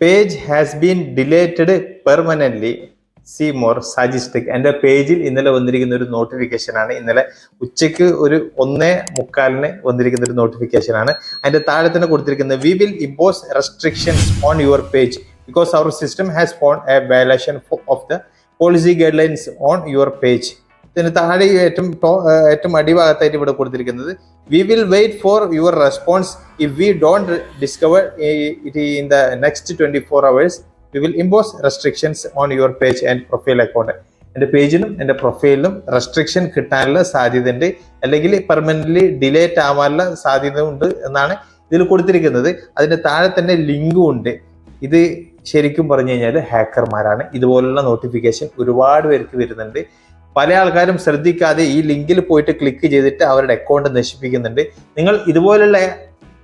Page has been deleted permanently see more സജിസ്റ്റിക് എന്റെ പേജിൽ ഇന്നലെ വന്നിരിക്കുന്ന ഒരു നോട്ടിഫിക്കേഷൻ ആണ്. ഇന്നലെ ഉച്ചയ്ക്ക് ഒരു ഒന്നേ മുക്കാലിന് വന്നിരിക്കുന്ന ഒരു നോട്ടിഫിക്കേഷൻ ആണ്. അതിന്റെ താഴെ തന്നെ കൊടുത്തിരിക്കുന്നത് we will impose restrictions on your page because our system has found a violation of the policy guidelines on your page ഇതിന് താഴെ ഏറ്റവും ഏറ്റവും അടിഭാഗത്തായിട്ട് ഇവിടെ കൊടുത്തിരിക്കുന്നത് we will wait for your response if we don't discover it in the next twenty four hours we will impose restrictions on your page and profile account എന്റെ പേജിലും എന്റെ പ്രൊഫൈലിലും റെസ്ട്രിക്ഷൻ കിട്ടാനുള്ള സാധ്യതയുണ്ട്. അല്ലെങ്കിൽ പെർമനന്റ്ലി ഡിലേറ്റ് ആവാനുള്ള സാധ്യത ഉണ്ട് എന്നാണ് ഇതിൽ കൊടുത്തിരിക്കുന്നത്. അതിന്റെ താഴെ തന്നെ ലിങ്കും ഉണ്ട്. ഇത് ശരിക്കും പറഞ്ഞു കഴിഞ്ഞാൽ ഹാക്കർമാരാണ്. ഇതുപോലുള്ള നോട്ടിഫിക്കേഷൻ ഒരുപാട് പേർക്ക് വരുന്നുണ്ട്. പല ആൾക്കാരും ശ്രദ്ധിക്കാതെ ഈ ലിങ്കിൽ പോയിട്ട് ക്ലിക്ക് ചെയ്തിട്ട് അവരുടെ അക്കൗണ്ട് നശിപ്പിക്കുന്നുണ്ട്. നിങ്ങൾ ഇതുപോലുള്ള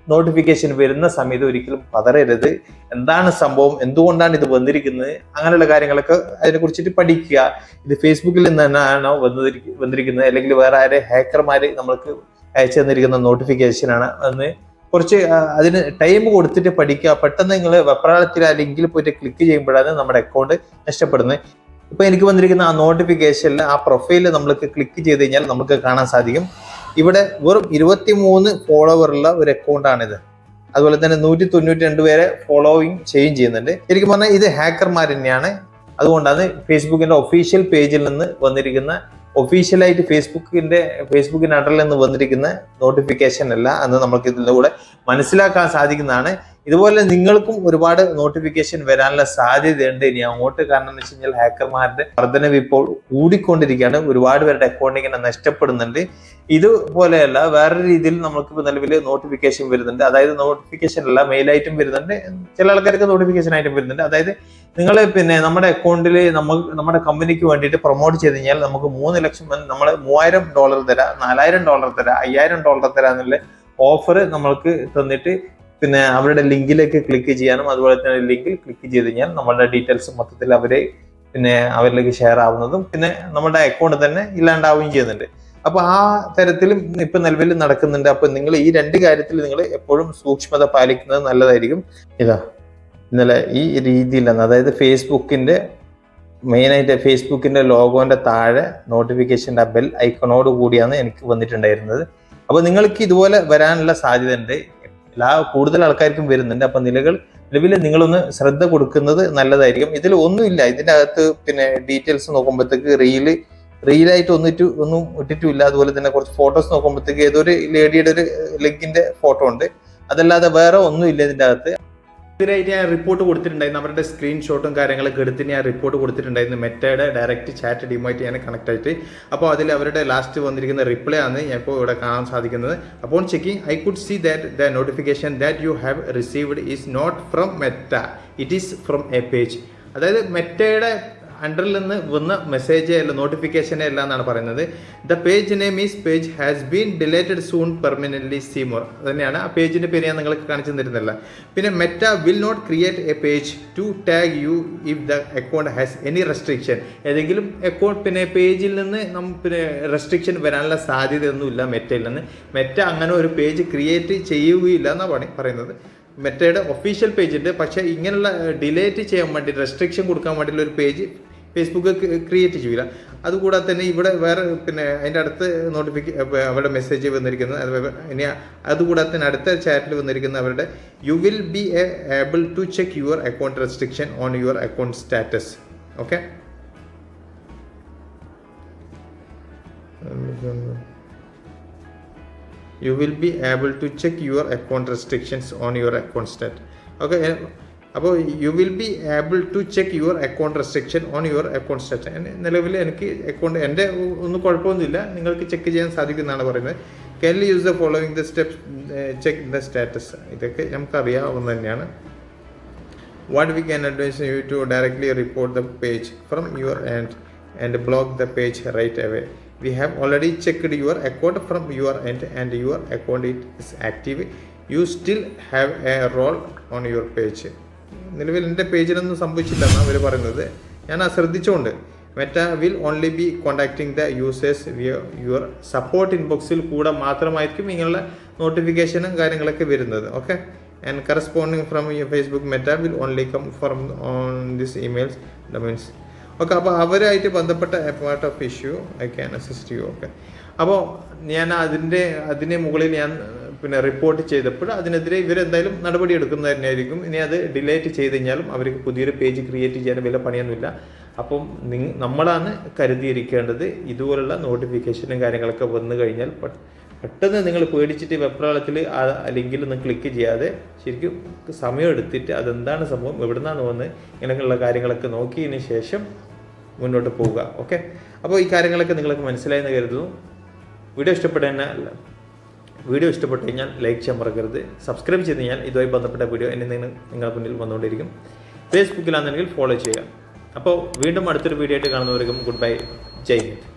നോട്ടിഫിക്കേഷൻ വരുന്ന സമയത്ത് ഒരിക്കലും പതറരുത്. എന്താണ് സംഭവം? എന്തുകൊണ്ടാണ് ഇത് വന്നിരിക്കുന്നത്? അങ്ങനെയുള്ള കാര്യങ്ങളൊക്കെ അതിനെ കുറിച്ചിട്ട് പഠിക്കുക. ഇത് ഫേസ്ബുക്കിൽ നിന്ന് തന്നെയാണോ വന്നിരിക്ക- വന്നിരിക്കുന്നത്? അല്ലെങ്കിൽ വേറെ ആരെ ഹാക്കർമാർ നമ്മൾക്ക് അയച്ചു തന്നിരിക്കുന്ന നോട്ടിഫിക്കേഷൻ ആണ് എന്ന് കുറച്ച് അതിന് ടൈം കൊടുത്തിട്ട് പഠിക്കുക. പെട്ടെന്ന് നിങ്ങൾ വെപ്രാളത്തിൽ ആ ലിങ്കിൽ പോയിട്ട് ക്ലിക്ക് ചെയ്യുമ്പോഴാണ് നമ്മുടെ അക്കൗണ്ട് നഷ്ടപ്പെടുന്നത്. ഇപ്പൊ എനിക്ക് വന്നിരിക്കുന്ന ആ നോട്ടിഫിക്കേഷനിൽ ആ പ്രൊഫൈലിൽ നമ്മൾക്ക് ക്ലിക്ക് ചെയ്ത് കഴിഞ്ഞാൽ നമുക്ക് കാണാൻ സാധിക്കും. ഇവിടെ വെറും ഇരുപത്തി മൂന്ന് ഫോളോവറുള്ള ഒരു അക്കൗണ്ടാണിത് അതുപോലെ തന്നെ നൂറ്റി തൊണ്ണൂറ്റി രണ്ട് പേരെ ഫോളോയിങ് ചെയ്യുകയും ചെയ്യുന്നുണ്ട്. ശരിക്കും പറഞ്ഞാൽ ഇത് ഹാക്കർമാർ തന്നെയാണ്. അതുകൊണ്ടാണ് ഫേസ്ബുക്കിന്റെ ഒഫീഷ്യൽ പേജിൽ നിന്ന് വന്നിരിക്കുന്ന ഒഫീഷ്യലായിട്ട് ഫേസ്ബുക്കിന്റെ ഫേസ്ബുക്കിന്റെ അണ്ടറിൽ നിന്ന് വന്നിരിക്കുന്ന നോട്ടിഫിക്കേഷൻ അല്ല എന്ന് നമുക്ക് ഇതിലൂടെ മനസ്സിലാക്കാൻ സാധിക്കുന്നതാണ്. ഇതുപോലെ നിങ്ങൾക്കും ഒരുപാട് നോട്ടിഫിക്കേഷൻ വരാനുള്ള സാധ്യതയുണ്ട്. ഇനി അങ്ങോട്ട് കാരണം എന്ന് വെച്ച് കഴിഞ്ഞാൽ ഹാക്കർമാരുടെ വർധനവ് ഇപ്പോൾ കൂടിക്കൊണ്ടിരിക്കുകയാണ്. ഒരുപാട് പേരുടെ അക്കൗണ്ട് ഇങ്ങനെ നഷ്ടപ്പെടുന്നുണ്ട്. ഇതുപോലെയല്ല വേറൊരു രീതിയിൽ നമുക്ക് നിലവിൽ നോട്ടിഫിക്കേഷൻ വരുന്നുണ്ട്. അതായത് നോട്ടിഫിക്കേഷൻ അല്ല മെയിൽ മെയിലായിട്ടും വരുന്നുണ്ട്. ചില ആൾക്കാർക്ക് നോട്ടിഫിക്കേഷൻ ആയിട്ടും വരുന്നുണ്ട്. അതായത് നിങ്ങൾ പിന്നെ നമ്മുടെ അക്കൗണ്ടിൽ നമ്മൾ നമ്മുടെ കമ്പനിക്ക് വേണ്ടിയിട്ട് പ്രൊമോട്ട് ചെയ്ത് കഴിഞ്ഞാൽ നമുക്ക് മൂന്ന് ലക്ഷം നമ്മൾ മൂവായിരം ഡോളർ തരാം നാലായിരം ഡോളർ തരാം അയ്യായിരം ഡോളർ തരാം എന്നുള്ള ഓഫർ നമ്മൾക്ക് തന്നിട്ട് പിന്നെ അവരുടെ ലിങ്കിലേക്ക് ക്ലിക്ക് ചെയ്യാനും അതുപോലെ തന്നെ ലിങ്കിൽ ക്ലിക്ക് ചെയ്ത് കഴിഞ്ഞാൽ നമ്മളുടെ ഡീറ്റെയിൽസ് മൊത്തത്തിൽ അവരെ പിന്നെ അവരിലേക്ക് ഷെയർ ആവുന്നതും പിന്നെ നമ്മുടെ അക്കൗണ്ട് തന്നെ ഇല്ലാണ്ടാവുകയും ചെയ്യുന്നുണ്ട്. അപ്പൊ ആ തരത്തിലും ഇപ്പൊ നിലവിൽ നടക്കുന്നുണ്ട്. അപ്പൊ നിങ്ങൾ ഈ രണ്ട് കാര്യത്തിൽ നിങ്ങൾ എപ്പോഴും സൂക്ഷ്മത പാലിക്കുന്നത് നല്ലതായിരിക്കും. ഇതാ ഇന്നലെ ഈ രീതിയിലാണ് അതായത് ഫേസ്ബുക്കിന്റെ മെയിനായിട്ട് ഫേസ്ബുക്കിന്റെ ലോഗോന്റെ താഴെ നോട്ടിഫിക്കേഷന്റെ ബെൽ ഐക്കണോട് കൂടിയാണ് എനിക്ക് വന്നിട്ടുണ്ടായിരുന്നത്. അപ്പൊ നിങ്ങൾക്ക് ഇതുപോലെ വരാനുള്ള സാധ്യത ഉണ്ട് എല്ലാ കൂടുതൽ ആൾക്കാർക്കും വരുന്നുണ്ട്. അപ്പൊ നിലകൾ നിലവിൽ നിങ്ങളൊന്ന് ശ്രദ്ധ കൊടുക്കുന്നത് നല്ലതായിരിക്കും. ഇതിൽ ഒന്നുമില്ല. ഇതിന്റെ അകത്ത് പിന്നെ ഡീറ്റെയിൽസ് നോക്കുമ്പോഴത്തേക്ക് റീൽ റീലായിട്ട് ഒന്നിട്ട് ഒന്നും ഇട്ടിട്ടില്ല അതുപോലെ തന്നെ കുറച്ച് ഫോട്ടോസ് നോക്കുമ്പോഴത്തേക്ക് ഏതൊരു ലേഡിയുടെ ഒരു ലെഗിന്റെ ഫോട്ടോ ഉണ്ട്. അതല്ലാതെ വേറെ ഒന്നുമില്ല ഇതിന്റെ അകത്ത്. ഇതിനായിട്ട് ഞാൻ റിപ്പോർട്ട് കൊടുത്തിട്ടുണ്ടായിരുന്നു. അവരുടെ സ്ക്രീൻഷോട്ടും കാര്യങ്ങളൊക്കെ എടുത്തിട്ട് ഞാൻ റിപ്പോർട്ട് കൊടുത്തിട്ടുണ്ടായിരുന്നു. മെറ്റയുടെ ഡയറക്റ്റ് ചാറ്റ് ടീമായിട്ട് ഞാൻ കണക്ട് ആയിട്ട്. അപ്പോൾ അതിൽ അവരുടെ ലാസ്റ്റ് വന്നിരിക്കുന്ന റിപ്ലൈ ആണ് ഞാൻ ഇപ്പോൾ ഇവിടെ കാണാൻ സാധിക്കുന്നത്. അപ്പോൾ checking I could see that the notification that you have received is not from Meta it is from a page അതായത് മെറ്റയുടെ അണ്ടറിൽ നിന്ന് വന്ന മെസ്സേജേ അല്ല നോട്ടിഫിക്കേഷനേ അല്ല എന്നാണ് പറയുന്നത്. The page name is page has been deleted soon permanently see more തന്നെയാണ്. ആ പേജിന്റെ പേര് ഞാൻ നിങ്ങൾക്ക് കാണിച്ചു തരുന്നില്ല പിന്നെ Meta will not create a page to tag you if the account has any restriction ഏതെങ്കിലും അക്കൗണ്ട് പിന്നെ പേജിൽ നിന്ന് നം പിന്നെ റെസ്ട്രിക്ഷൻ വരാനുള്ള സാധ്യതയൊന്നുമില്ല മെറ്റയിൽ നിന്ന്. മെറ്റ അങ്ങനെ ഒരു പേജ് ക്രിയേറ്റ് ചെയ്യുകയില്ല എന്നാണ് പറയുന്നത്. മെറ്റയുടെ ഒഫീഷ്യൽ പേജ് ഉണ്ട്. പക്ഷേ ഇങ്ങനെയുള്ള ഡിലേറ്റ് ചെയ്യാൻ വേണ്ടി റെസ്ട്രിക്ഷൻ കൊടുക്കാൻ വേണ്ടിയുള്ള ഒരു പേജ് ഫേസ്ബുക്ക് ക്രിയേറ്റ് ചെയ്യില്ല അതുകൂടാതെ തന്നെ ഇവിടെ വേറെ പിന്നെ അതിന്റെ അടുത്ത് നോട്ടിഫിക്ക അവരുടെ മെസ്സേജ് വന്നിരിക്കുന്നത്. ഇനി അതുകൂടാതെ തന്നെ അടുത്ത ചാറ്റിൽ വന്നിരിക്കുന്ന അവരുടെ you will be able to check your account restriction on your account status okay you will be able to check your account restrictions on your account stat okay അപ്പോൾ you will be able to check your account restriction on your account status നിലവിൽ എനിക്ക് account എന്റെ ഒന്നും കുഴപ്പമൊന്നുമില്ല. നിങ്ങൾക്ക് check ചെയ്യാൻ സാധിക്കുന്നതാണ് പറയുന്നത്. Can use the following the steps check the status ഇതൊക്കെ നമുക്ക് അറിയാവുന്നത് തന്നെയാണ്. What we can advise you to directly report the page from your and and block the page right away we have already checked your account from your and and your account it is active you still have a role on your page നിലവിൽ എന്റെ പേജിലൊന്നും സംഭവിച്ചില്ലെന്നാണ് അവർ പറയുന്നത്. ഞാൻ ആ ശ്രദ്ധിച്ചുകൊണ്ട് Meta will only be contacting the users your support ഇൻബോക്സിൽ കൂടെ മാത്രമായിരിക്കും ഇങ്ങനെയുള്ള നോട്ടിഫിക്കേഷനും കാര്യങ്ങളൊക്കെ വരുന്നത്. Okay and corresponding from you Facebook Meta will only come from on this emails the means okay അപ്പോൾ അവരായിട്ട് ബന്ധപ്പെട്ട part of issue I can assist you okay അപ്പോൾ ഞാൻ അതിന്റെ അതിന് മുകളിൽ ഞാൻ പിന്നെ റിപ്പോർട്ട് ചെയ്തപ്പോൾ അതിനെതിരെ ഇവരെന്തായാലും നടപടി എടുക്കുന്നത് തന്നെയായിരിക്കും. ഇനി അത് ഡിലേറ്റ് ചെയ്ത് കഴിഞ്ഞാലും അവർക്ക് പുതിയൊരു പേജ് ക്രിയേറ്റ് ചെയ്യാൻ വില പണിയൊന്നുമില്ല. അപ്പം നിങ് നമ്മളാണ് കരുതിയിരിക്കേണ്ടത് ഇതുപോലുള്ള നോട്ടിഫിക്കേഷനും കാര്യങ്ങളൊക്കെ വന്നു കഴിഞ്ഞാൽ പെട്ടെന്ന് നിങ്ങൾ പേടിച്ചിട്ട് വെപ്രാളത്തിൽ ആ ലിങ്കിൽ ഒന്ന് ക്ലിക്ക് ചെയ്യാതെ ശരിക്കും സമയം എടുത്തിട്ട് അതെന്താണ് സംഭവം എവിടുന്നാണ് വന്ന് ഇങ്ങനെയുള്ള കാര്യങ്ങളൊക്കെ നോക്കിയതിന് ശേഷം മുന്നോട്ട് പോവുക. ഓക്കെ അപ്പോൾ ഈ കാര്യങ്ങളൊക്കെ നിങ്ങൾക്ക് മനസ്സിലായെന്ന് കരുതുന്നു. വീഡിയോ ഇഷ്ടപ്പെടാൻ കഴിഞ്ഞാൽ വീഡിയോ ഇഷ്ടപ്പെട്ടു കഴിഞ്ഞാൽ ലൈക്ക് ചെയ്യാൻ മറക്കരുത്. സബ്സ്ക്രൈബ് ചെയ്ത് കഴിഞ്ഞാൽ ഇതുമായി ബന്ധപ്പെട്ട വീഡിയോ എന്നെ നിങ്ങൾ നിങ്ങളുടെ മുന്നിൽ വന്നുകൊണ്ടിരിക്കും ഫേസ്ബുക്കിലാണെന്നുണ്ടെങ്കിൽ ഫോളോ ചെയ്യുക. അപ്പോൾ വീണ്ടും അടുത്തൊരു വീഡിയോ ആയിട്ട് കാണുന്നവർക്കും ഗുഡ് ബൈ ജയ് ഹിന്ദ്.